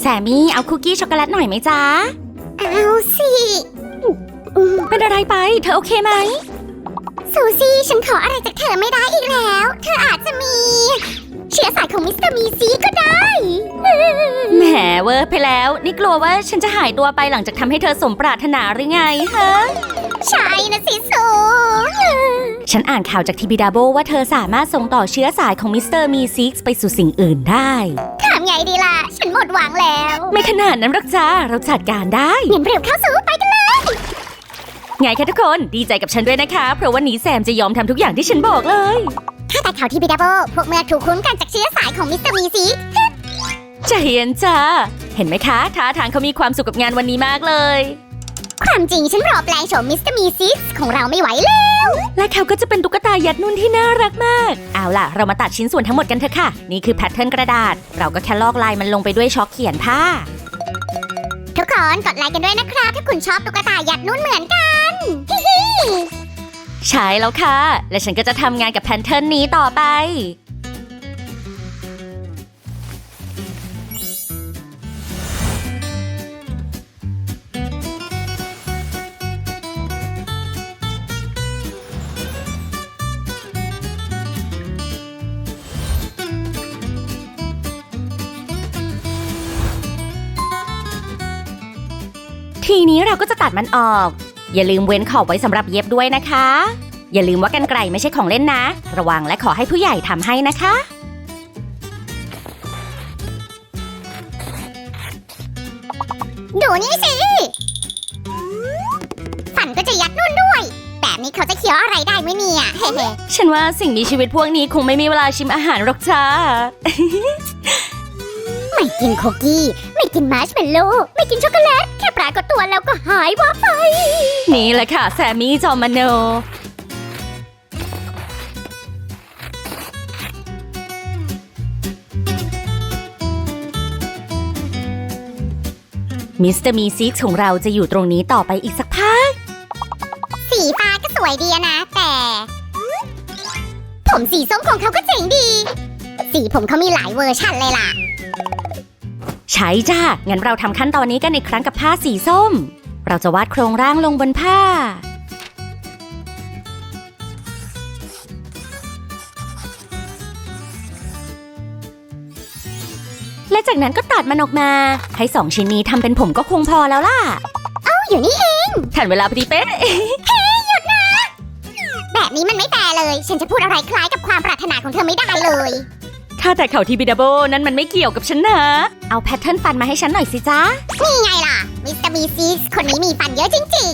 แซมมี่เอาคุกกี้ช็อกโกแลตหน่อยไหมจ๊ะ เอาสิเป็นอะไรไป เธอโอเคไหม ซูซี่ ฉันขออะไรจากเธอไม่ได้อีกแล้ว เธออาจจะมี เชื้อสายของมิสเตอร์มีซีก็ได้แหมเวอร์ไปแล้ว นี่กลัวว่าฉันจะหายตัวไปหลังจากทำให้เธอสมปรารถนาหรือไงฮะใช่นะสิซูฉันอ่านข่าวจากทีบีดาโบว่าเธอสามารถส่งต่อเชื้อสายของมิสเตอร์มีซิกไปสู่สิ่งอื่นได้ถามไง ดีล่ะ ฉันหมดหวังแล้ว ไม่ขนาดนั้นหรอกจ้าเราจัดการได้ เงินเร็วเข้าสู่ไปกันเลย ไงคะทุกคนดีใจกับฉันด้วยนะคะ เพราะวันนี้แซมจะยอมทำทุกอย่างที่ฉันบอกเลยถ้าแต่ข่าวที่บิดาโบพวกเมื่อถูกคุ้นกันจากเชื้อสายของมิสเตอร์มีซี ใจเย็นจ้า เห็นไหมคะท่าทางเขามีความสุขกับงานวันนี้มากเลย ความจริงฉันรอแปลงโฉมมิสเตอร์มีซีของเราไม่ไหวเลยและเขาก็จะเป็นตุ๊กตายัดนุ่นที่น่ารักมาก เอาล่ะ เรามาตัดชิ้นส่วนทั้งหมดกันเถอะค่ะ นี่คือแพทเทิร์นกระดาษ เราก็แค่ลอกลายมันลงไปด้วยช็อกเขียนผ้า ทุกคนกดไลค์กันด้วยนะครับถ้าคุณชอบตุ๊กตายัดนุ่นเหมือนกันใช่แล้วค่ะ และฉันก็จะทำงานกับแพทเทิร์นนี้ต่อไป ทีนี้เราก็จะตัดมันออก อย่าลืมเว้นขอบไว้สำหรับเย็บด้วยนะคะ อย่าลืมว่ากันไกลไม่ใช่ของเล่นนะ ระวังและขอให้ผู้ใหญ่ทำให้นะคะ ดูนี่สิ ฝันก็จะยัดนุ่นด้วย แบบนี้เขาจะเคี้ยวอะไรได้ไหมเนี่ย เฮ้ฉันว่าสิ่งมีชีวิตพวกนี้คงไม่มีเวลาชิมอาหารหรอกจ้า ไม่กินคุกกี้ ไม่กินมาร์ชเมลโล่ไม่กินช็อกโกแลต แค่ปรากฏตัวแล้วก็หายวับไป นี่แหละค่ะ แซมมี่จอมมโน มิสเตอร์มีซิกของเราจะอยู่ตรงนี้ต่อไปอีกสักพัก สีฟ้าก็สวยดีอะนะ แต่ ผมสีส้มของเขาก็เจ๋งดี สีผมเขามีหลายเวอร์ชันเลยล่ะ ใช่จ้า งั้นเราทำขั้นตอนนี้กันอีกครั้งกับผ้าสีส้ม เราจะวาดโครงร่างลงบนผ้า และจากนั้นก็ตัดมันออกมา ให้สองชิ้นนี้ทำเป็นผมก็คงพอแล้วล่ะอยู่นี่เองทันเวลาพอดีเป๊ะ แบบนี้มันไม่แฟร์เลย ฉันจะพูดอะไรคล้ายกับความปรารถนาของเธอไม่ได้เลย ถ้าแต่เขาทีบิดาโบนั้นมันไม่เกี่ยวกับฉันนะ เอาแพทเทิร์นฟันมาให้ฉันหน่อยสิจ๊ะนี่ไงล่ะ มิสเตอร์บีซีคนนี้มีฟันเยอะจริง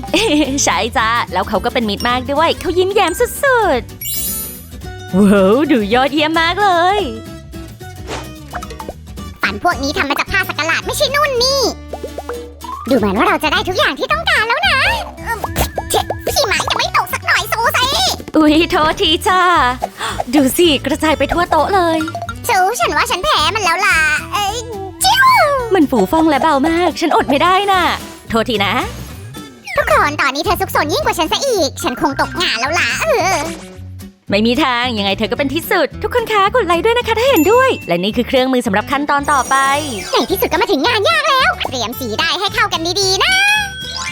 ๆ ใช่จ้าแล้วเขาก็เป็นมิตรมากด้วย เขายิ้มแย้มสุดๆว้าวดูยอดเยี่ยมมากเลย ฟันพวกนี้ทำมาจากผ้าสักหลาดไม่ใช่นุ่นนี่ ดูเหมือนว่าเราจะได้ทุกอย่างที่ต้องการแล้วนะเอิ่มเจ็บพี่หมายังไม่ตกสักหน่อยซูซี่อุ๊ยโทษทีจ้า ดูสิ กระจายไปทั่วโต๊ะเลยซูฉันว่าฉันแพ้มันแล้วล่ะ เอ้ยจิ้วมันฝูฟ่องและเบามาก ฉันอดไม่ได้น่ะ โทษทีนะ ทุกคนตอนนี้เธอซุกซนยิ่งกว่าฉันซะอีก ฉันคงตกงานแล้วล่ะเออ ไม่มีทางยังไงเธอก็เป็นที่สุด ทุกคนคะกดไลค์ด้วยนะคะถ้าเห็นด้วย และนี่คือเครื่องมือสำหรับขั้นตอนต่อไป ในที่สุดก็มาถึงงานยากแล้ว เตรียมสีได้ให้เข้ากันดีๆนะ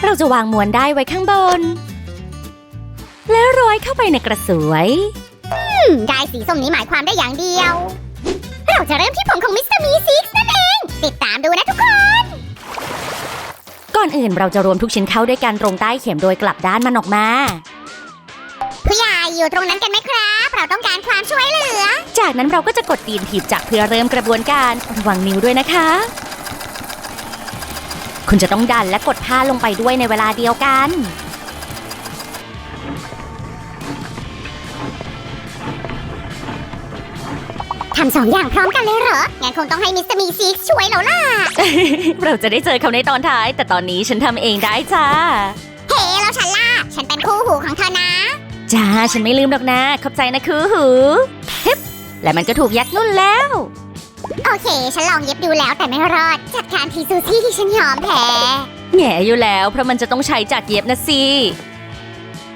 เราจะวางมวนได้ไว้ข้างบน แล้วโร้อยเข้าไปในกระสวยอื มได้สีส้มนี้หมายความได้อย่างเดียว เราจะเริ่มที่ผมของมิสเตอร์มีซิกนั่นเอง ติดตามดูนะทุกคน ก่อนอื่นเราจะรวมทุกชิ้นเข้าด้วยกันตรงใต้เข็มโดยกลับด้านมันออกมา ผู้ใหญ่อยู่ตรงนั้นกันไหมครับ เราต้องการความช่วยเหลือ จากนั้นเราก็จะกดตีนถีบจักรเพื่อเริ่มกระบวนการระวังนิ้วด้วยนะคะ คุณจะต้องดันและกดผ้าลงไปด้วยในเวลาเดียวกัน ทำสองอย่างพร้อมกันเลยเหรอ งั้นคงต้องให้มิสเตอร์มีซิกช่วยแล้วล่ะ เราจะได้เจอเขาในตอนท้าย แต่ตอนนี้ฉันทำเองได้จ้า เฮ้แล้วฉันล่ะ ฉันเป็นคู่หูของเธอนะ จ้า ฉันไม่ลืมหรอกนะ ขอบใจนะคือหูฮิปและมันก็ถูกยัดนุ่นแล้ว โอเค ฉันลองเย็บดูแล้วแต่ไม่รอด จัดการทีซูซี่ที่ฉันยอมแพ้ แง่อยู่แล้วเพราะมันจะต้องใช้จากเย็บนะสิ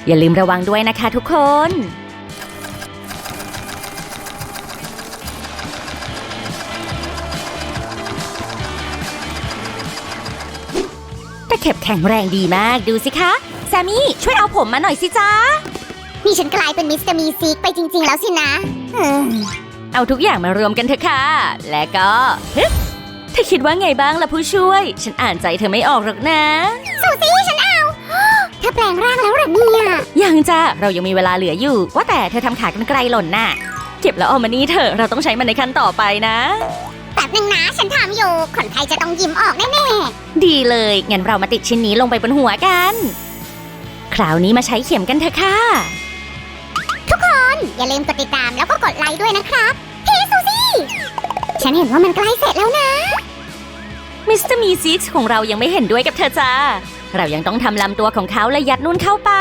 อย่าลืมระวังด้วยนะคะทุกคน ตะเข็บแข็งแรงดีมากดูสิคะแซมมี่ช่วยเอาผมมาหน่อยสิจ้านี่ฉันกลายเป็นมิสเตอร์มีซิกไปจริง ๆ แล้วสินะเออเอาทุกอย่างมารวมกันเถอะค่ะ และก็ฮึบเธอคิดว่าไงบ้างล่ะผู้ช่วย ฉันอ่านใจเธอไม่ออกหรอกนะ สูซี่ฉันเอาเธอแปลงร่างแล้วเหรอเนี่ยยังจ้ะเรายังมีเวลาเหลืออยู่ ว่าแต่เธอทำขากรรไกลหล่นน่ะ เก็บแล้วเอามานี่เถอะเราต้องใช้มันในขั้นต่อไปนะ แป๊บนึงนะ ฉันทำอยู่คนไทยจะต้องยิ้มออกแน่ดีเลย งั้นเรามาติดชิ้นนี้ลงไปบนหัวกัน คราวนี้มาใช้เข็มกันเถอะค่ะๆทุกคนอย่าลืมกดติดตามแล้วก็กดไลค์ด้วยนะครับเฮ้ซูซี่ฉันเห็นว่ามันใกล้เสร็จแล้วนะ มิสเตอร์มีซิกของเรายังไม่เห็นด้วยกับเธอจ้า เรายังต้องทำลำตัวของเขาและยัดนุ่นเข้าไป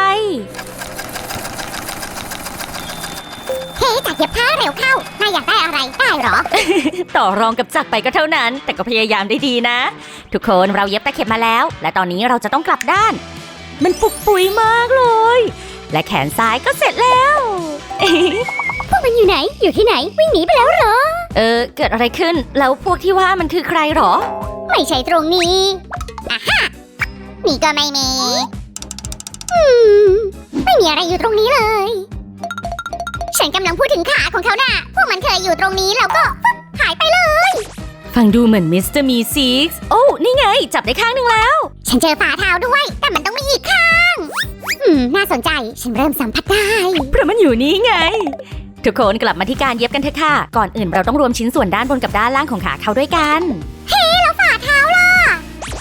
เฮ้จัดเย็บผ้าเร็วเข้า นายอยากได้อะไรได้เหรอ ต่อรองกับจักรไปก็เท่านั้น แต่ก็พยายามได้ดีนะ ทุกคนเราเย็บตะเข็บมาแล้ว และตอนนี้เราจะต้องกลับด้าน มันปุกปุยมากเลย และแขนซ้ายก็เสร็จแล้วพวกมันอยู่ไหน อยู่ที่ไหน วิ่งหนีไปแล้วเหรอ เออ เกิดอะไรขึ้น แล้วพวกที่ว่ามันคือใครหรอ ไม่ใช่ตรงนี้อะฮะนี่ก็ไม่มี อืม ไม่มีอะไรอยู่ตรงนี้เลย ฉันกำลังพูดถึงขาของเขาน่ะ พวกมันเคยอยู่ตรงนี้แล้วก็ปุ๊บหายไปเลย ฟังดูเหมือนมิสเตอร์มีซิกโอ้นี่ไง จับได้ข้างหนึ่งแล้ว ฉันเจอฝ่าเท้าด้วย แต่มันต้องมีอีกข้าง อืม น่าสนใจ ฉันเริ่มสัมผัสได้ เพราะมันอยู่นี่ไง ทุกคนกลับมาที่การเย็บกันเถอะค่ะ ก่อนอื่นเราต้องรวมชิ้นส่วนด้านบนกับด้านล่างของขาเขาด้วยกันแล้วฝ่าเท้าล่ะ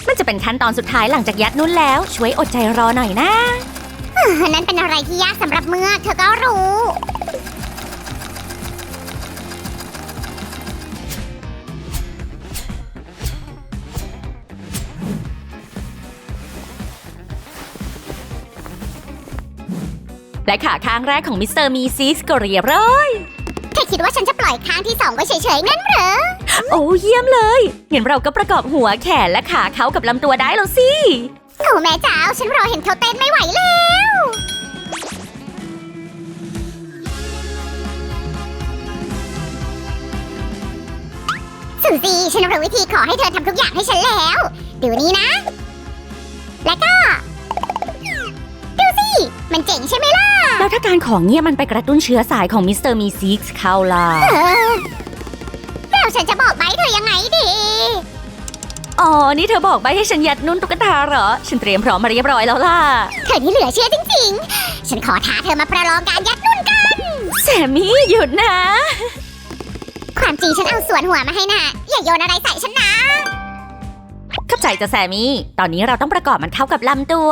มันจะเป็นขั้นตอนสุดท้ายหลังจากยัดนุ่นแล้ว ช่วยอดใจรอหน่อยนะเออนั่นเป็นอะไรที่ยากสำหรับเมื่อกเธอก็รู้ และขาข้างแรกของมิสเตอร์มีซิกก็เรียบร้อยเธอคิดว่าฉันจะปล่อยข้างที่สองไว้เฉยๆงั้นเหรอ โอ้เยี่ยมเลยงั้นเราก็ประกอบหัวแขนและขาเขากับลำตัวได้แล้วสิ โอ้แม่เจ้าฉันรอเห็นเขาเต้นไม่ไหวแล้ว สุซี่ฉันรู้วิธีขอให้เธอทำทุกอย่างให้ฉันแล้ว ดูนี่นะ แล้วก็ดูสิ มันเจ๋งใช่ไหมล่ะ แล้วถ้าการของเงียบมันไปกระตุ้นเชื้อสายของมิสเตอร์มีซิกเข้าล่ะเออแล้วฉันจะบอกไหมเธอยังไงดี อ๋อ นี่เธอบอกใบให้ฉันยัดนุ่นตุ๊กตาเหรอ ฉันเตรียมพร้อมมาเรียบร้อยแล้วล่ะ เธอนี่เหลือเชื่อจริงๆ ฉันขอท้าเธอมาประลองการยัดนุ่นกัน แซมมี่หยุดนะ ความจริงฉันเอาส่วนหัวมาให้น่ะอย่าโยนอะไรใส่ฉันนะ เข้าใจจะแซมมี่ ตอนนี้เราต้องประกอบมันเข้ากับลำตัว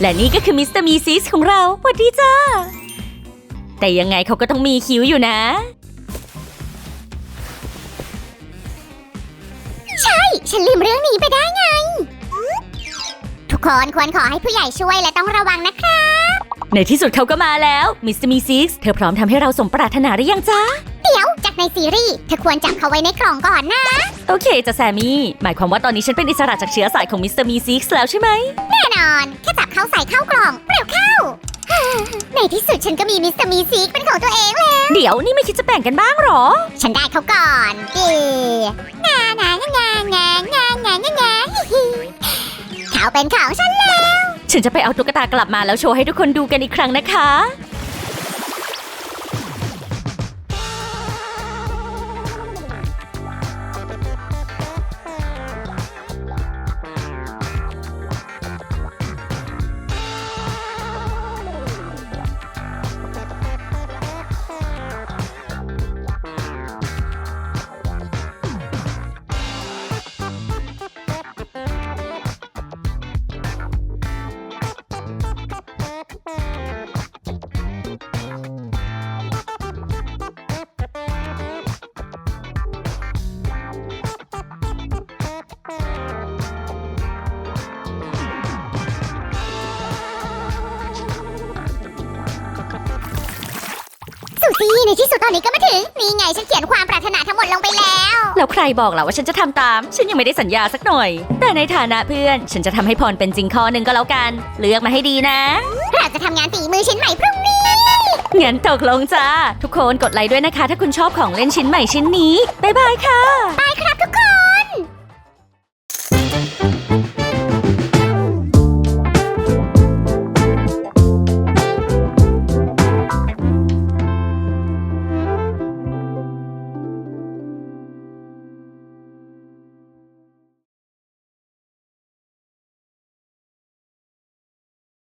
และนี่ก็คือมิสเตอร์มีซิสของเราสวัสดีจ้า แต่ยังไงเขาก็ต้องมีคิ้วอยู่นะฉันลืมเรื่องนี้ไปได้ไง ทุกคนควรขอให้ผู้ใหญ่ช่วยและต้องระวังนะคะ ในที่สุดเขาก็มาแล้วมิสเตอร์มีซิสเธอพร้อมทำให้เราสมปรารถนาหรือยังจ้าเดี๋ยวจาก ในซีรีส์เธอควรจับเขาไว้ในกล่องก่อนนะ โอเคจ้ะแซมมี่ หมายความว่าตอนนี้ฉันเป็นอิสระจากเชื้อสายของมิสเตอร์มีซิกแล้วใช่ไหม แน่นอน แค่จับเขาใส่เข้ากล่องเร็วเข้า ในที่สุดฉันก็มีมิสเตอร์มีซีกเป็นของตัวเองแล้ว เดี๋ยวนี่ไม่คิดจะแบ่งกันบ้างเหรอ ฉันได้เขาก่อนดีงางางางางางางางางาฮิฮิเขาเป็นของฉันแล้ว ฉันจะไปเอาตุ๊กตากลับมาแล้วโชว์ให้ทุกคนดูกันอีกครั้งนะคะ ที่สุดตอนนี้ก็มาถึง นี่ไงฉันเขียนความปรารถนาทั้งหมดลงไปแล้ว แล้วใครบอกล่ะว่าฉันจะทำตาม ฉันยังไม่ได้สัญญาสักหน่อย แต่ในฐานะเพื่อน ฉันจะทำให้พรเป็นจริงข้อหนึ่งก็แล้วกัน เลือกมาให้ดีนะ เราจะทำงานฝีมือชิ้นใหม่พรุ่งนี้ งั้นตกลงจ้า ทุกคนกดไลค์ด้วยนะคะ ถ้าคุณชอบของเล่นชิ้นใหม่ชิ้นนี้บายบายค่ะ ไปครับทุกคน